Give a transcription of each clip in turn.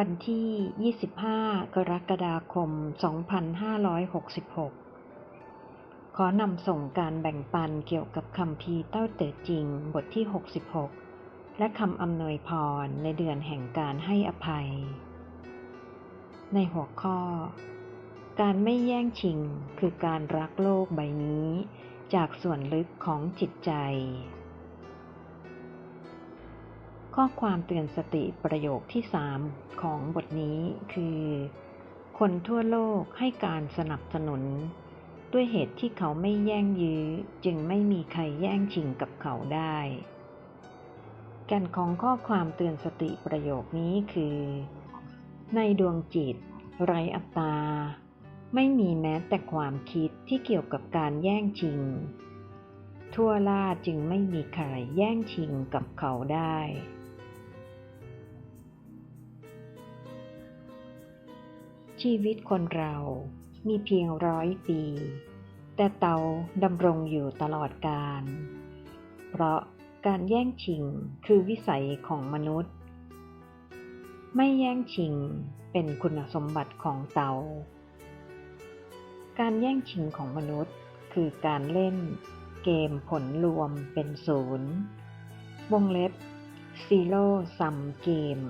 วันที่ 25 กรกฎาคม 2566 ขอนำส่งการแบ่งปันเกี่ยวกับคำพีเต้าเต๋อจริง บทที่ 66 และคำอำนวยพรในเดือนแห่งการให้อภัย ในหัวข้อ การไม่แย่งชิงคือการรักโลกใบนี้ จากส่วนลึกของจิตใจ ข้อความเตือนสติประโยคที่สามของบทนี้คือ คนทั่วโลกให้การสนับสนุน ด้วยเหตุที่เขาไม่แย่งยื้อจึงไม่มีใครแย่งชิงกับเขาได้ แก่นของข้อความเตือนสติประโยคนี้คือ ในดวงจิต ไรอัตตา ไม่มีแม้แต่ความคิดที่เกี่ยวกับการแย่งชิง ทั่วล่าจึงไม่มีใครแย่งชิงกับเขาได้ ชีวิตคนเรามีเพียงร้อยปี แต่เตาดำรงอยู่ตลอดกาล เพราะการแย่งชิงคือวิสัยของมนุษย์ ไม่แย่งชิงเป็นคุณสมบัติของเตา การแย่งชิงของมนุษย์คือการเล่นเกมผลรวมเป็นศูนย์ วงเล็บ Zero Sum Game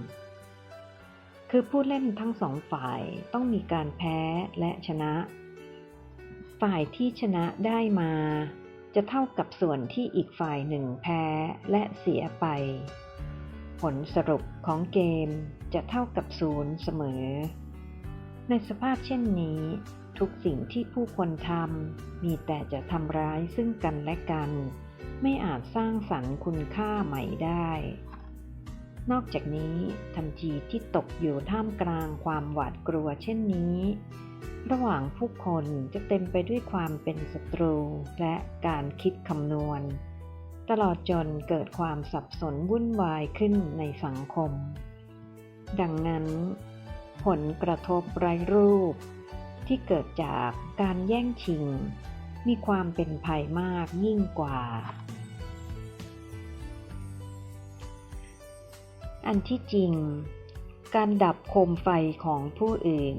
คือผู้เล่นทั้งสองฝ่ายต้องมีการแพ้และชนะ ฝ่ายที่ชนะได้มา จะเท่ากับส่วนที่อีกฝ่ายหนึ่งแพ้และเสียไป ผลสรุปของเกมจะเท่ากับศูนย์เสมอ ในสภาพเช่นนี้ทุกสิ่งที่ผู้คนทำมีแต่จะทำร้ายซึ่งกันและกัน ไม่อาจสร้างสรรค์คุณค่าใหม่ได้ นอกจากนี้ทันทีที่ตกอยู่ท่ามกลางความหวาดกลัวเช่นนี้ ระหว่างผู้คนจะเต็มไปด้วยความเป็นศัตรูและการคิดคำนวณ ตลอดจนเกิดความสับสนวุ่นวายขึ้นในสังคม ดังนั้น ผลกระทบไร้รูป ที่เกิดจากการแย่งชิง มีความเป็นภัยมากยิ่งกว่า อันที่จริง การดับโคมไฟของผู้อื่น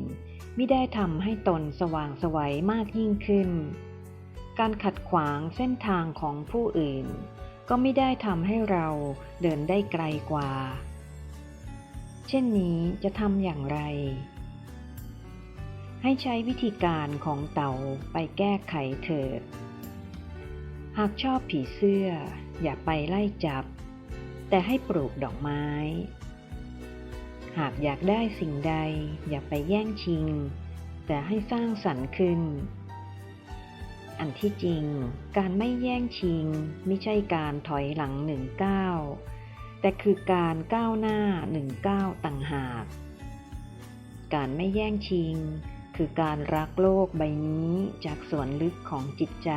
ไม่ได้ทำให้ตนสว่างไสวัยมากยิ่งขึ้น การขัดขวางเส้นทางของผู้อื่น ก็ไม่ได้ทำให้เราเดินได้ไกลกว่า เช่นนี้จะทำอย่างไร ให้ใช้วิธีการของเต่าไปแก้ไขเถิด หากชอบผีเสื้ออย่าไปไล่จับ แต่ให้ปลูกดอกไม้ หากอยากได้สิ่งใด อย่าไปแย่งชิง แต่ให้สร้างสรรค์ขึ้น อันที่จริง การไม่แย่งชิงไม่ใช่การถอยหลังหนึ่งก้าวแต่คือการก้าวหน้าหนึ่งก้าวต่างหาก การไม่แย่งชิง คือการรักโลกใบนี้จากส่วนลึกของจิตใจ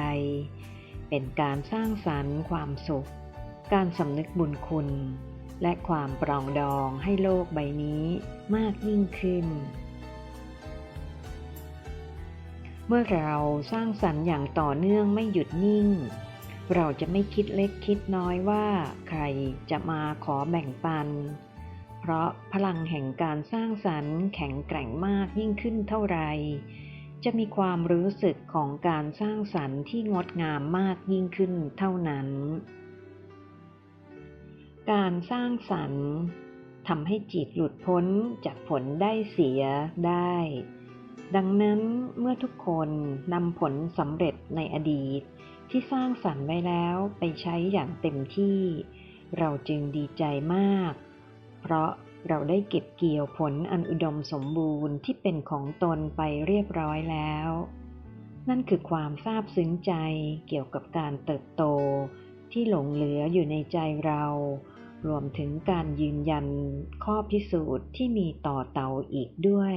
เป็นการสร้างสรรค์ความสุข การสำนึกบุญคุณ และความปรองดองให้โลกใบนี้มากยิ่งขึ้น เมื่อเราสร้างสรรค์อย่างต่อเนื่องไม่หยุดนิ่ง เราจะไม่คิดเล็กคิดน้อยว่าใครจะมาขอแบ่งปัน เพราะพลังแห่งการสร้างสรรค์แข็งแกร่งมากยิ่งขึ้นเท่าไรจะมีความรู้สึกของการสร้างสรรค์ที่งดงามมากยิ่งขึ้นเท่านั้น การสร้างสรรค์ทำให้จิตหลุดพ้นจากผลได้เสียได้ ดังนั้นเมื่อทุกคนนำผลสำเร็จในอดีต ที่สร้างสรรค์ไว้แล้วไปใช้อย่างเต็มที่ เราจึงดีใจมาก เพราะเราได้เก็บเกี่ยวผลอันอุดมสมบูรณ์ที่เป็นของตนไปเรียบร้อยแล้ว นั่นคือความซาบซึ้งใจเกี่ยวกับการเติบโตที่หลงเหลืออยู่ในใจเรา รวมถึงการยืนยันข้อพิสูจน์ที่มีต่อเตาอีกด้วย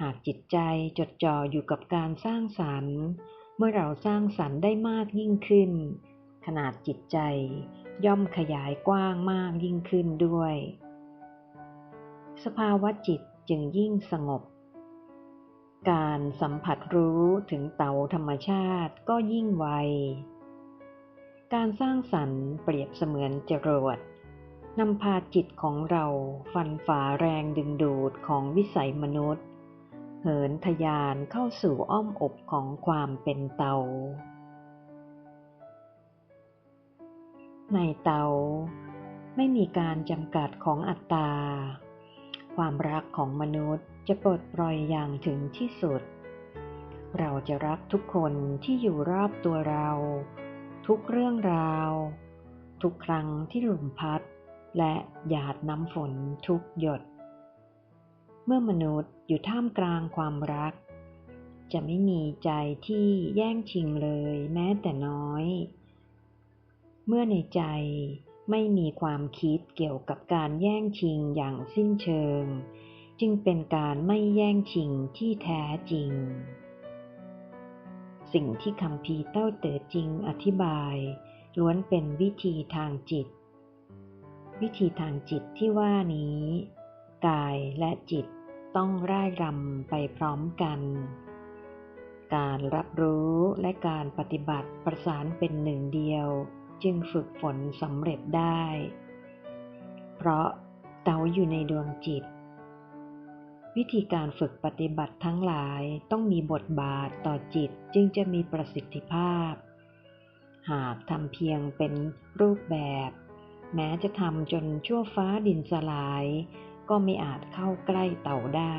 หากจิตใจจดจ่ออยู่กับการสร้างสรรค์ เมื่อเราสร้างสรรค์ได้มากยิ่งขึ้น ขนาดจิตใจย่อมขยายกว้างมากยิ่งขึ้นด้วย สภาวะจิตจึงยิ่งสงบ การสัมผัสรู้ถึงเตาธรรมชาติก็ยิ่งไว การสร้างสรรค์เปรียบเสมือนจรวดนำพาจิตของเราฟันฝ่าแรงดึงดูดของวิสัยมนุษย์ เหินทยานเข้าสู่อ้อมอกของความเป็นเตา ในเตาไม่มีการจำกัดของอัตตา ความรักของมนุษย์จะปลดปล่อยอย่างถึงที่สุด เราจะรักทุกคนที่อยู่รอบตัวเรา ทุกเรื่องราว ทุกครั้งที่ลมพัด และหยาดน้ำฝนทุกหยด เมื่อมนุษย์อยู่ท่ามกลางความรัก จะไม่มีใจที่แย่งชิงเลยแม้แต่น้อย เมื่อในใจไม่มีความคิดเกี่ยวกับการแย่งชิงอย่างสิ้นเชิง จึงเป็นการไม่แย่งชิงที่แท้จริง สิ่งที่คำพีเต้าเต๋อจริงอธิบาย ล้วนเป็นวิธีทางจิต วิธีทางจิตที่ว่านี้ กายและจิตต้องร่ายรำไปพร้อมกัน การรับรู้และการปฏิบัติประสานเป็นหนึ่งเดียว จึงฝึกฝนสำเร็จได้ เพราะเตาอยู่ในดวงจิต วิธีการฝึกปฏิบัติทั้งหลายต้องมีบทบาทต่อจิตจึงจะมีประสิทธิภาพ หากทำเพียงเป็นรูปแบบ แม้จะทำจนชั่วฟ้าดินสลาย ก็ไม่อาจเข้าใกล้เต่าได้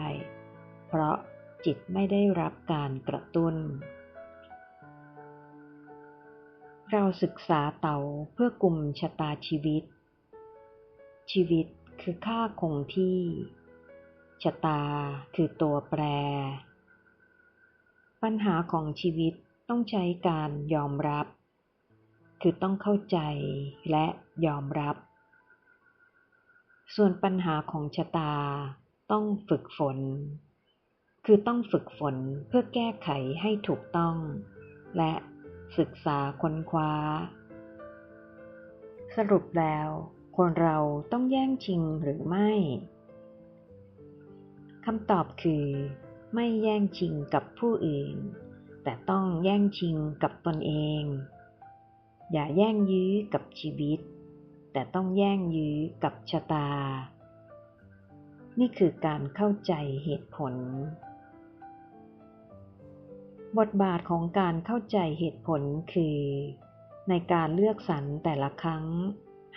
เพราะจิตไม่ได้รับการกระตุ้น เราศึกษาเต่าเพื่อกลุ่มชะตาชีวิต ชีวิตคือค่าคงที่ ชะตาคือตัวแปร ปัญหาของชีวิตต้องใช้การยอมรับ คือต้องเข้าใจและยอมรับ ส่วนปัญหาของชะตาต้องฝึกฝน คือต้องฝึกฝนเพื่อแก้ไขให้ถูกต้อง และศึกษาค้นคว้า สรุปแล้ว คนเราต้องแย่งชิงหรือไม่ คำตอบคือ ไม่แย่งชิงกับผู้อื่น แต่ต้องแย่งชิงกับตนเอง อย่าแย่งยื้อกับชีวิต แต่ต้องแย่งยื้อกับชะตา นี่คือการเข้าใจเหตุผล บทบาทของการเข้าใจเหตุผลคือ ในการเลือกสรรแต่ละครั้ง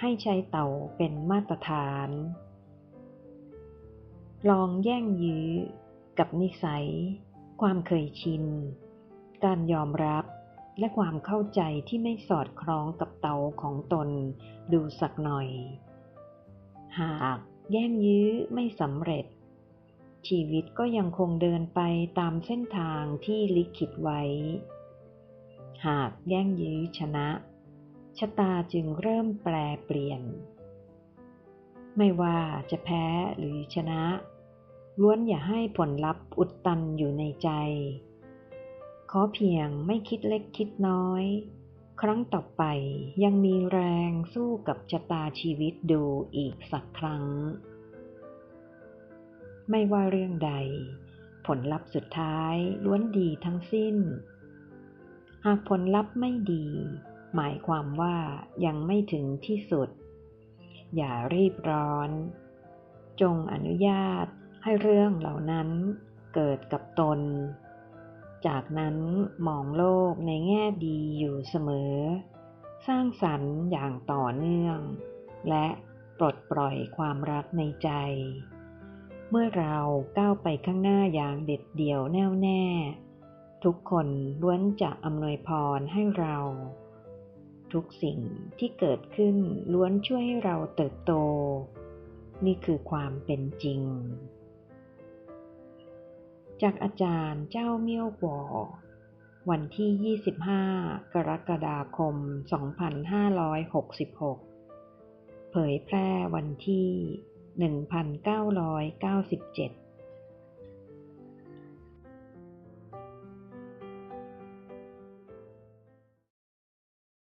ให้ใช้เต่าเป็นมาตรฐาน ลองแย่งยื้อกับนิสัย ความเคยชิน การยอมรับและความเข้าใจที่ไม่สอดคล้องกับเตาของตนดูสักหน่อย หากแย่งยื้อไม่สำเร็จ ชีวิตก็ยังคงเดินไปตามเส้นทางที่ลิขิตไว้ หากแย่งยื้อชนะ ชะตาจึงเริ่มแปรเปลี่ยน ไม่ว่าจะแพ้หรือชนะ ล้วนอย่าให้ผลลัพธ์อุดตันอยู่ในใจ ขอเพียงไม่คิดเล็กคิดน้อย ครั้งต่อไปยังมีแรงสู้กับชะตาชีวิตดูอีกสักครั้ง ไม่ว่าเรื่องใด ผลลัพธ์สุดท้ายล้วนดีทั้งสิ้น หากผลลัพธ์ไม่ดี หมายความว่ายังไม่ถึงที่สุด อย่ารีบร้อนจงอนุญาต ให้เรื่องเหล่านั้นเกิดกับตน จากนั้นมองโลกในแง่ดีอยู่เสมอ สร้างสรรค์อย่างต่อเนื่อง และปลดปล่อยความรักในใจ เมื่อเราก้าวไปข้างหน้าอย่างเด็ดเดี่ยวแน่วแน่ ทุกคนล้วนจะอำนวยพรให้เรา ทุกสิ่งที่เกิดขึ้นล้วนช่วยให้เราเติบโต นี่คือความเป็นจริง จากอาจารย์เจ้าเมี่ยวหวอวันที่ 25 กรกฎาคม 2566 เผยแพร่วันที่ 1997